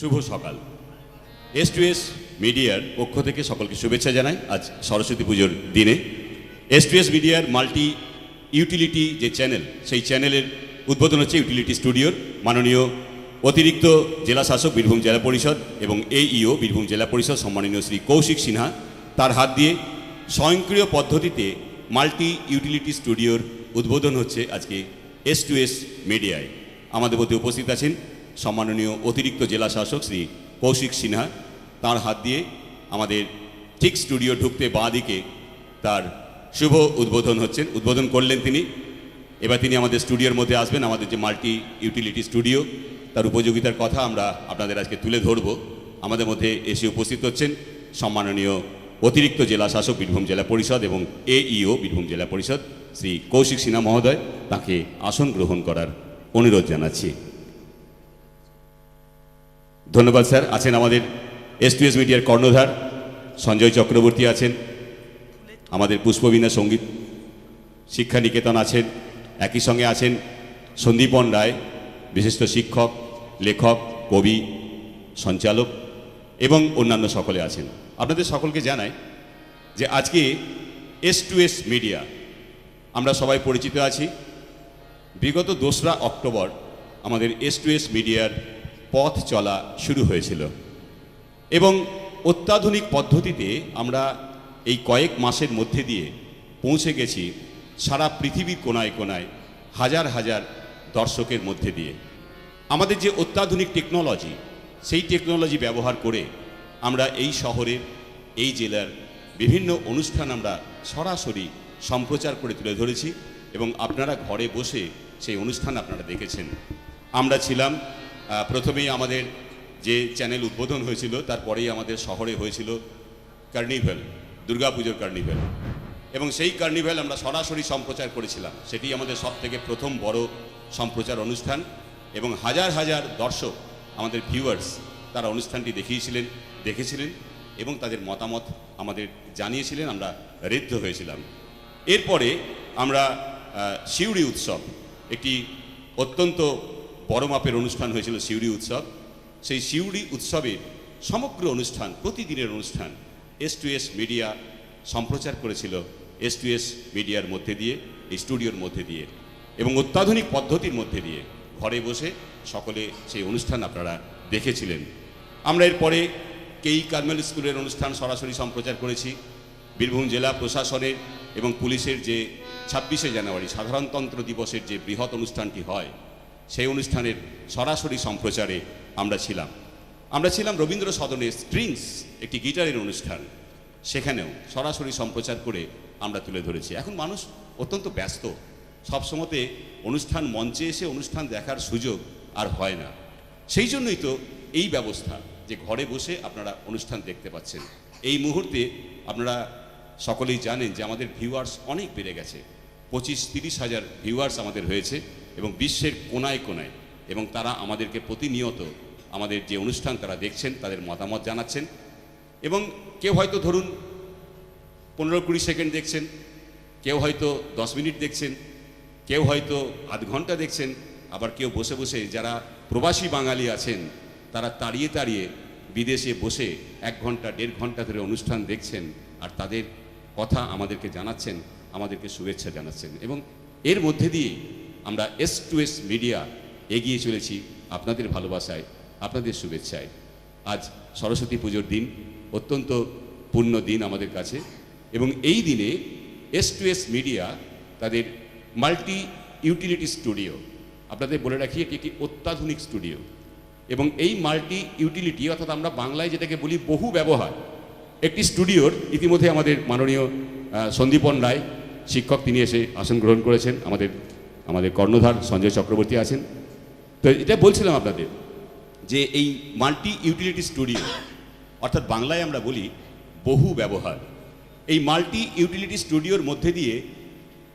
শুভ সকাল। S two S মিডিয়ার পক্ষ থেকে সকলকে শুভেচ্ছা জানাই আজ সরস্বতী পুজোর দিনে। এস টু এস মিডিয়ার মাল্টি ইউটিলিটি যে চ্যানেল, সেই চ্যানেলের উদ্বোধন হচ্ছে ইউটিলিটি স্টুডিওর মাননীয় অতিরিক্ত জেলা শাসক বীরভূম জেলা পরিষদ এবং এইইও বীরভূম জেলা পরিষদ সম্মাননীয় শ্রী কৌশিক সিনহা তার হাত দিয়ে স্বয়ংক্রিয় পদ্ধতিতে মাল্টি ইউটিলিটি স্টুডিওর উদ্বোধন হচ্ছে আজকে এস টু এস মিডিয়ায় আমাদের মধ্যে উপস্থিত আছেন সম্মাননীয় অতিরিক্ত জেলা শাসক শ্রী কৌশিক সিনহা, তার হাত দিয়ে আমাদের ঠিক স্টুডিও ঢুকতে বাঁ দিকে তার শুভ উদ্বোধন হচ্ছেন। উদ্বোধন করলেন তিনি। এবার তিনি আমাদের স্টুডিওর মধ্যে আসবেন। আমাদের যে মাল্টি ইউটিলিটি স্টুডিও, তার উপযোগিতার কথা আমরা আপনাদের আজকে তুলে ধরব। আমাদের মধ্যে এসে উপস্থিত হচ্ছেন সম্মাননীয় অতিরিক্ত জেলা শাসক বীরভূম জেলা পরিষদ এবং এইও বীরভূম জেলা পরিষদ, শ্রী কৌশিক সিনহা মহোদয়। তাকে আসন গ্রহণ করার অনুরোধ জানাচ্ছি। ধন্যবাদ, স্যার। আছেন আমাদের এস মিডিয়ার কর্ণধার, সঞ্জয় চক্রবর্তী আছেন, আমাদের পুষ্পবীণা সংগীত শিক্ষা নিকেতন আছেন, একই সঙ্গে আছেন সন্দীপন রায়, বিশিষ্ট শিক্ষক, লেখক, কবি, সঞ্চালক এবং অন্যান্য সকলে আছেন। আপনাদের সকলকে জানাই যে আজকে এস টু এস মিডিয়া আমরা সবাই পরিচিত আছি। বিগত দোসরা অক্টোবর আমাদের এস টু এস মিডিয়ার পথ চলা শুরু হয়েছিল। এবং অত্যাধুনিক পদ্ধতিতে আমরা এই কয়েক মাসের মধ্যে দিয়ে পৌঁছে গেছি সারা পৃথিবীর কোনায় কোনায় হাজার হাজার দর্শকের মধ্যে দিয়ে। আমাদের যে অত্যাধুনিক টেকনোলজি, সেই টেকনোলজি ব্যবহার করে আমরা এই শহরের, এই জেলার বিভিন্ন অনুষ্ঠান আমরা সরাসরি সম্প্রচার করে তুলে ধরেছি এবং আপনারা ঘরে বসে সেই অনুষ্ঠান আপনারা দেখেছেন। আমরা ছিলাম প্রথমেই আমাদের যে চ্যানেল উদ্বোধন হয়েছিল, তারপরেই আমাদের শহরে হয়েছিল কার্নিভেল, দুর্গাপুজোর কার্নিভেল। এবং সেই কার্নিভেল আমরা সরাসরি সম্প্রচার করেছিলাম। সেটি আমাদের সব থেকে প্রথম বড় সম্প্রচার অনুষ্ঠান এবং হাজার হাজার দর্শক, আমাদের ভিউয়ার্স তারা অনুষ্ঠানটি দেখিয়েছিলেন, দেখেছিলেন এবং তাদের মতামত আমাদের জানিয়েছিলেন। আমরা ঋদ্ধ হয়েছিলাম। এরপরে আমরা সিউড়ি উৎসব, একটি অত্যন্ত বড় মাপের অনুষ্ঠান হয়েছিল সিউড়ি উৎসব। সেই সিউড়ি উৎসবের সমগ্র অনুষ্ঠান, প্রতিদিনের অনুষ্ঠান এস টু এস মিডিয়া সম্প্রচার করেছিল। এস টু এস মিডিয়ার মধ্যে দিয়ে, এই স্টুডিওর মধ্যে দিয়ে এবং অত্যাধুনিক পদ্ধতির মধ্যে দিয়ে ঘরে বসে সকলে সেই অনুষ্ঠান আপনারা দেখেছিলেন। আমরা এরপরে কেই কার্মেল স্কুলের অনুষ্ঠান সরাসরি সম্প্রচার করেছি। বীরভূম জেলা প্রশাসনের এবং পুলিশের যে ছাব্বিশে জানুয়ারি সাধারণতন্ত্র দিবসের যে বৃহৎ অনুষ্ঠানটি হয় সেই অনুষ্ঠানের সরাসরি সম্প্রচারে আমরা ছিলাম। আমরা ছিলাম রবীন্দ্র সদনের স্ট্রিংস, একটি গিটারের অনুষ্ঠান। সেখানেও সরাসরি সম্প্রচার করে আমরা তুলে ধরেছি। এখন মানুষ অত্যন্ত ব্যস্ত। সবসময়তে অনুষ্ঠান মঞ্চে এসে অনুষ্ঠান দেখার সুযোগ আর হয় না। সেই জন্যই তো এই ব্যবস্থা যে ঘরে বসে আপনারা অনুষ্ঠান দেখতে পাচ্ছেন। এই মুহূর্তে আপনারা সকলেই জানেন যে আমাদের ভিউয়ার্স অনেক বেড়ে গেছে। পঁচিশ তিরিশ হাজার ভিউয়ার্স আমাদের হয়েছে। এবং বিশ্বের কোনায় কোনায়, এবং তারা আমাদেরকে প্রতিনিয়ত আমাদের যে অনুষ্ঠান তারা দেখছেন, তাদের মতামত জানাচ্ছেন। এবং কেউ হয়তো ধরুন পনেরো কুড়ি সেকেন্ড দেখছেন, কেউ হয়তো দশ মিনিট দেখছেন, কেউ হয়তো আধ ঘণ্টা দেখছেন, আবার কেউ বসে বসে যারা প্রবাসী বাঙালি আছেন, তারা তাড়িয়ে তাড়িয়ে বিদেশে বসে এক ঘণ্টা, দেড় ঘণ্টা ধরে অনুষ্ঠান দেখছেন আর তাদের কথা আমাদেরকে জানাচ্ছেন, আমাদেরকে শুভেচ্ছা জানাচ্ছেন। এবং এর মধ্যে দিয়ে আমরা এস টু এস মিডিয়া এগিয়ে চলেছি আপনাদের ভালোবাসায়, আপনাদের শুভেচ্ছায়। আজ সরস্বতী পুজোর দিন, অত্যন্ত পূর্ণ দিন আমাদের কাছে। এবং এই দিনে এস টু এস মিডিয়া তাদের মাল্টি ইউটিলিটি স্টুডিও, আপনাদের বলে রাখি, এটি একটি অত্যাধুনিক স্টুডিও। এবং এই মাল্টি ইউটিলিটি, অর্থাৎ আমরা বাংলায় যেটাকে বলি বহু ব্যবহার, একটি স্টুডিওর ইতিমধ্যে আমাদের মাননীয় সন্দীপন রায়, শিক্ষক, তিনি এসে আসন গ্রহণ করেছেন আমাদের আমাদের কর্ণধার সঞ্জয় চক্রবর্তী আছেন। তো এটা বলছিলাম আপনাদের যে এই মাল্টি ইউটিলিটি স্টুডিও, অর্থাৎ বাংলায় আমরা বলি বহু ব্যবহার, এই মাল্টি ইউটিলিটি স্টুডিওর মধ্যে দিয়ে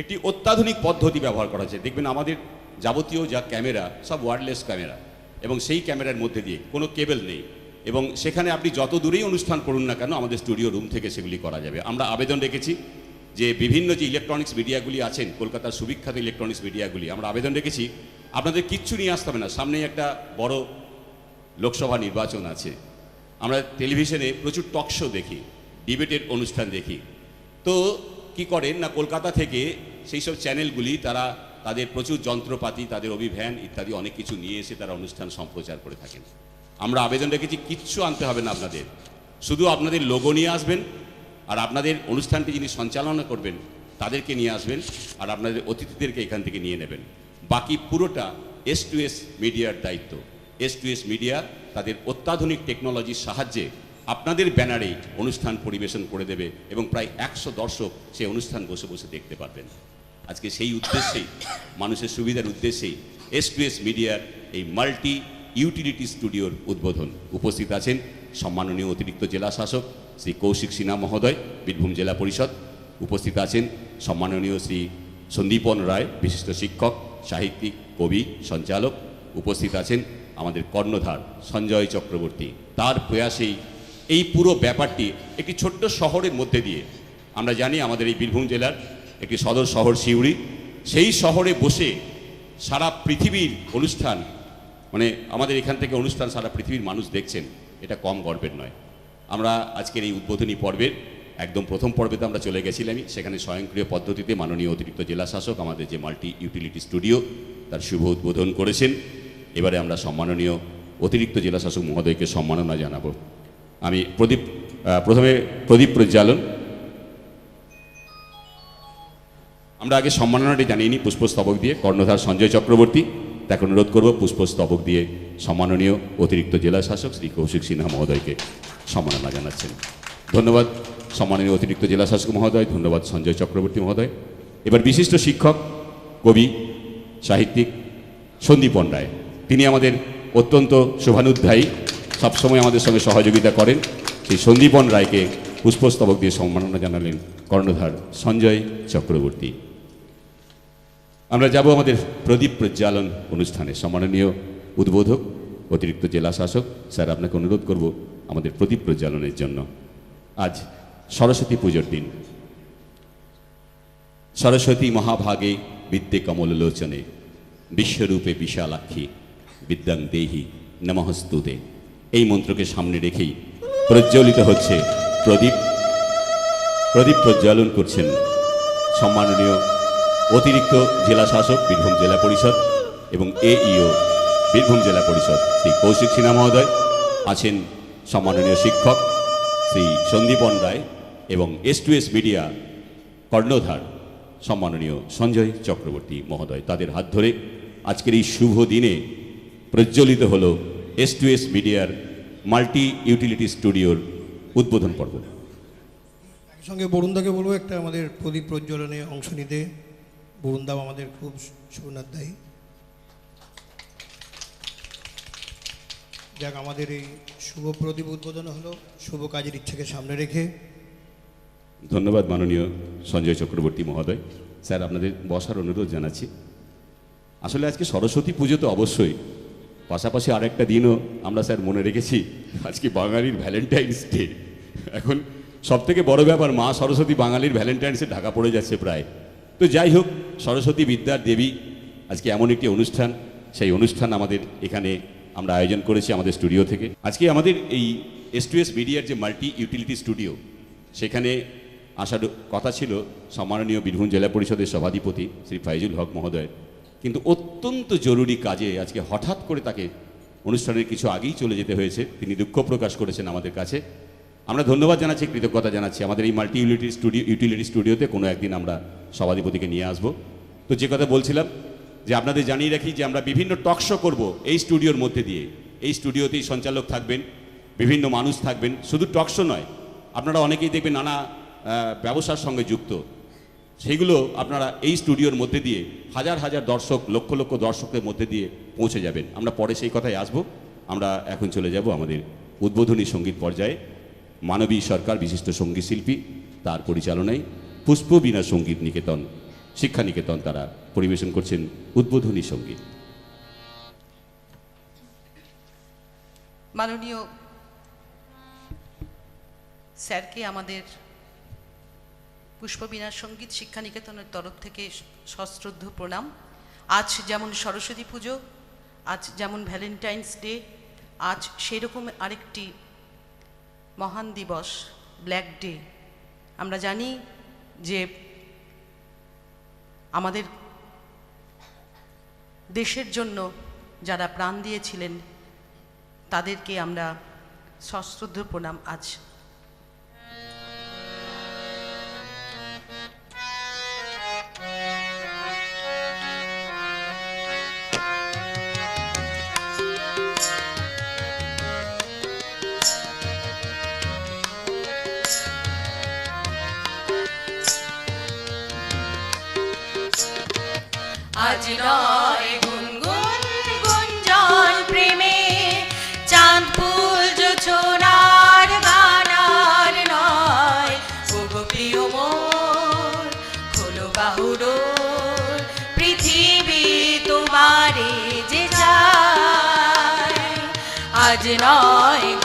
একটি অত্যাধুনিক পদ্ধতি ব্যবহার করা হচ্ছে। দেখবেন আমাদের যাবতীয় যা ক্যামেরা, সব ওয়ারলেস ক্যামেরা এবং সেই ক্যামেরার মধ্যে দিয়ে কোনো কেবল নেই এবং সেখানে আপনি যত দূরেই অনুষ্ঠান করুন না কেন, আমাদের স্টুডিও রুম থেকে সেগুলি করা যাবে। আমরা আবেদন রেখেছি যে বিভিন্ন যে ইলেকট্রনিক্স মিডিয়াগুলি আছেন, কলকাতার সুবিখ্যাত ইলেকট্রনিক্স মিডিয়াগুলি আমরা আবেদন রেখেছি, আপনাদের কিচ্ছু নিয়ে আসতে হবে না। সামনেই একটা বড় লোকসভা নির্বাচন আছে। আমরা টেলিভিশনে প্রচুর টক শো দেখি, ডিবেটের অনুষ্ঠান দেখি। তো কি করেন না, কলকাতা থেকে সেই সব চ্যানেলগুলি তারা তাদের প্রচুর যন্ত্রপাতি, তাদের অভিভ্যান ইত্যাদি অনেক কিছু নিয়ে এসে তারা অনুষ্ঠান সম্প্রচার করে থাকেন। আমরা আবেদন রেখেছি, কিচ্ছু আনতে হবে না আপনাদের। শুধু আপনাদের লোগো নিয়ে আসবেন আর আপনাদের অনুষ্ঠানটি যিনি সঞ্চালনা করবেন, তাদেরকে নিয়ে আসবেন আর আপনাদের অতিথিদেরকে এখান থেকে নিয়ে নেবেন। বাকি পুরোটা এস টু এস মিডিয়ার দায়িত্ব। এস টু এস মিডিয়া তাদের অত্যাধুনিক টেকনোলজির সাহায্যে আপনাদের ব্যানারে অনুষ্ঠান পরিবেশন করে দেবে এবং প্রায় একশো দর্শক সেই অনুষ্ঠান বসে বসে দেখতে পারবেন। আজকে সেই উদ্দেশ্যেই, মানুষের সুবিধার উদ্দেশ্যেই এস টু এস মিডিয়ার এই মাল্টি ইউটিলিটি স্টুডিওর উদ্বোধন। উপস্থিত আছেন সম্মাননীয় অতিরিক্ত জেলা শাসক শ্রী কৌশিক সিনহা মহোদয়, বীরভূম জেলা পরিষদ। উপস্থিত আছেন সম্মাননীয় শ্রী সন্দীপন রায়, বিশিষ্ট শিক্ষক, সাহিত্যিক, কবি, সঞ্চালক। উপস্থিত আছেন আমাদের কর্ণধার সঞ্জয় চক্রবর্তী। তার প্রয়াসেই এই পুরো ব্যাপারটি একটি ছোট্ট শহরের মধ্যে দিয়ে, আমরা জানি আমাদের এই বীরভূম জেলার একটি সদর শহর সিউড়ি। সেই শহরে বসে সারা পৃথিবীর অনুষ্ঠান মানে আমাদের এখান থেকে অনুষ্ঠান সারা পৃথিবীর মানুষ দেখছেন, এটা কম গর্বের নয়। আমরা আজকের এই উদ্বোধনী পর্বের একদম প্রথম পর্বেতে আমরা চলে গেছিলামই। সেখানে স্বয়ংক্রিয় পদ্ধতিতে মাননীয় অতিরিক্ত জেলা শাসক, আমাদের যে মাল্টি ইউটিলিটি স্টুডিও, তার শুভ উদ্বোধন করেছেন। এবারে আমরা সম্মাননীয় অতিরিক্ত জেলা শাসক মহোদয়কে সম্মাননা জানাব। আমি প্রদীপ প্রথমে প্রদীপ প্রজ্বালন। আমরা আগে সম্মাননাটি জানিয়ে নিই পুষ্পস্তবক দিয়ে। কর্ণধার সঞ্জয় চক্রবর্তী, তাকে অনুরোধ করব পুষ্পস্তবক দিয়ে সম্মাননীয় অতিরিক্ত জেলা শাসক শ্রী কৌশিক সিনহা মহোদয়কে। সম্মাননা জানাচ্ছেন। ধন্যবাদ সম্মাননীয় অতিরিক্ত জেলা শাসক মহোদয়, ধন্যবাদ সঞ্জয় চক্রবর্তী মহোদয়। এবার বিশিষ্ট শিক্ষক, কবি, সাহিত্যিক সন্দীপন রায় তিনি আমাদের অত্যন্ত শোভানুধ্যায়ী, সবসময় আমাদের সঙ্গে সহযোগিতা করেন। সেই সন্দীপন রায়কে পুষ্পস্তবক দিয়ে সম্মাননা জানালেন কর্ণধার সঞ্জয় চক্রবর্তী। আমরা যাব আমাদের প্রদীপ প্রজ্বালন অনুষ্ঠানে। সম্মাননীয় উদ্বোধক, অতিরিক্ত জেলা শাসক, স্যার, আপনাকে অনুরোধ করব আমাদের প্রদীপ প্রজ্বালনের জন্য। আজ সরস্বতী পুজোর দিন। সরস্বতী মহাভাগে বিদ্যে কমললোচনে বিশ্বরূপে বিশালাক্ষী, বিদ্যাং দেহি নমহস্তুতে এই মন্ত্রকে সামনে রেখেই প্রজ্বলিত হচ্ছে প্রদীপ। প্রদীপ প্রজ্বলন করছেন সম্মাননীয় অতিরিক্ত জেলা শাসক, বীরভূম জেলা পরিষদ এবং এইও বীরভূম জেলা পরিষদ, শ্রী কৌশিক সিনহা মহোদয় আছেন সম্মাননীয় শিক্ষক শ্রী সন্দীপন রায় এবং এস টু এস মিডিয়া কর্ণধার সম্মাননীয় সঞ্জয় চক্রবর্তী মহোদয়, তাদের হাত ধরে আজকের এই শুভ দিনে প্রজ্বলিত হল এস টু এস মিডিয়ার মাল্টি ইউটিলিটি স্টুডিওর উদ্বোধন পর্ব। সঙ্গে বরুণদাকে বলব, একটা আমাদের প্রদীপ প্রজ্বলনে অংশ নিতে। বরুণদাও আমাদের খুব সুনাধ্যায়ী যাক, আমাদের এই শুভ প্রদীপ উদ্বোধন হলো। শুভ কাজের ইচ্ছাকে সামনে রেখে। ধন্যবাদ মাননীয় সঞ্জয় চক্রবর্তী মহোদয়। স্যার, আপনাদের বসার অনুরোধ জানাচ্ছি। আসলে আজকে সরস্বতী পুজো তো অবশ্যই। পাশাপাশি আরেকটা দিনও আমরা, স্যার, মনে রেখেছি। আজকে বাঙালির ভ্যালেন্টাইন্স ডে। এখন সব থেকে বড় ব্যাপার, মা সরস্বতী বাঙালির ভ্যালেন্টাইন্সে ঢাকা পড়ে যাচ্ছে প্রায়। তো যাই হোক, সরস্বতী বিদ্যার দেবী আজকে এমন একটি অনুষ্ঠান। সেই অনুষ্ঠান আমাদের এখানে আমরা আয়োজন করেছি আমাদের স্টুডিও থেকে। আজকে আমাদের এই এস টু এস মিডিয়ার যে মাল্টি ইউটিলিটি স্টুডিও, সেখানে আসার কথা ছিল সম্মাননীয় বীরভূম জেলা পরিষদের সভাধিপতি শ্রী ফাইজুল হক মহোদয় কিন্তু অত্যন্ত জরুরি কাজে আজকে হঠাৎ করে তাকে অনুষ্ঠানের কিছু আগেই চলে যেতে হয়েছে। তিনি দুঃখ প্রকাশ করেছেন আমাদের কাছে। আমরা ধন্যবাদ জানাচ্ছি, কৃতজ্ঞতা জানাচ্ছি। আমাদের এই মাল্টি ইউটিলিটি স্টুডিও, ইউটিলিটি স্টুডিওতে কোনো একদিন আমরা সভাধিপতিকে নিয়ে আসব। তো যে কথা বলছিলাম যে আপনাদের জানিয়ে রাখি যে আমরা বিভিন্ন টক শো করব এই স্টুডিওর মধ্যে দিয়ে। এই স্টুডিওতেই সঞ্চালক থাকবেন, বিভিন্ন মানুষ থাকবেন। শুধু টক শো নয়, আপনারা অনেকেই দেখবেন নানা ব্যবসার সঙ্গে যুক্ত। সেগুলো আপনারা এই স্টুডিওর মধ্যে দিয়ে হাজার হাজার দর্শক, লক্ষ লক্ষ দর্শকের মধ্যে দিয়ে পৌঁছে যাবেন। আমরা পরে সেই কথায় আসব। আমরা এখন চলে যাব আমাদের উদ্বোধনী সংগীত পর্যায়ে। মানবী সরকার, বিশিষ্ট সংগীত শিল্পী, তার পরিচালনায় পুষ্পবীণা সংগীত নিকেতন। শিক্ষানিকেতন তারা পরিবেশন করছেন উদ্বোধনী সংগীত। মাননীয় স্যারকে আমাদের পুষ্পবিনা সংগীত শিক্ষানিকেতনের তরফ থেকে সশ্রদ্ধ প্রণাম। আজ যেমন সরস্বতী পুজো, আজ যেমন ভ্যালেন্টাইন্স ডে, আজ সেই রকম আরেকটি মহান দিবস, ব্ল্যাক ডে। আমরা জানি যে আমাদের দেশের জন্য যারা প্রাণ দিয়েছিলেন তাদেরকে আমরা সশ্রদ্ধ প্রণাম আজ deny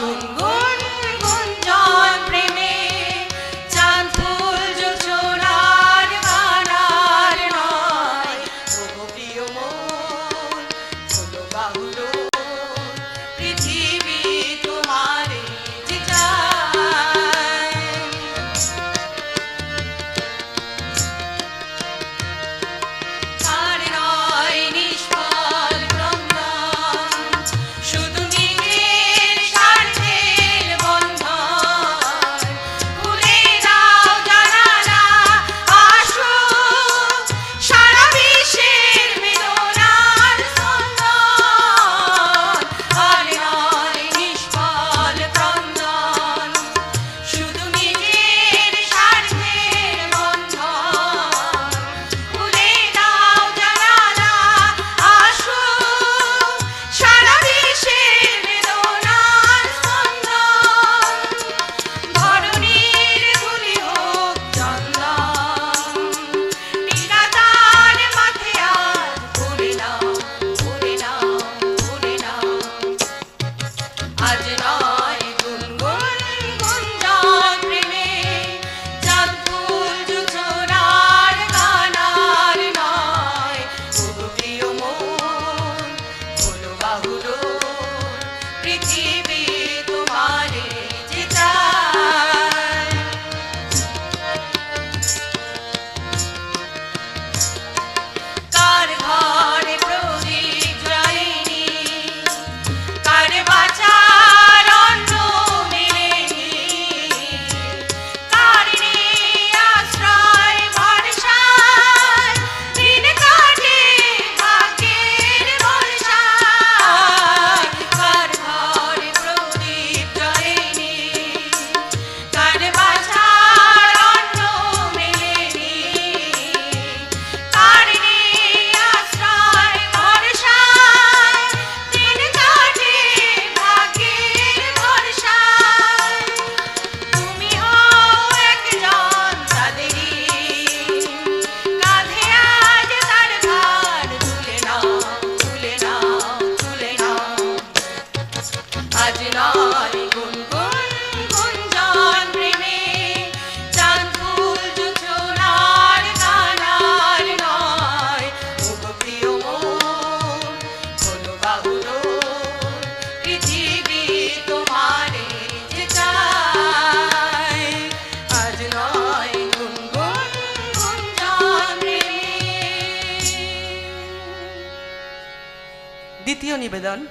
নিবেদন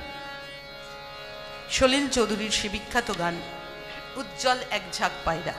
সলিল চৌধুরীর সে বিখ্যাত গান উজ্জ্বল এক ঝাঁক পায়রা।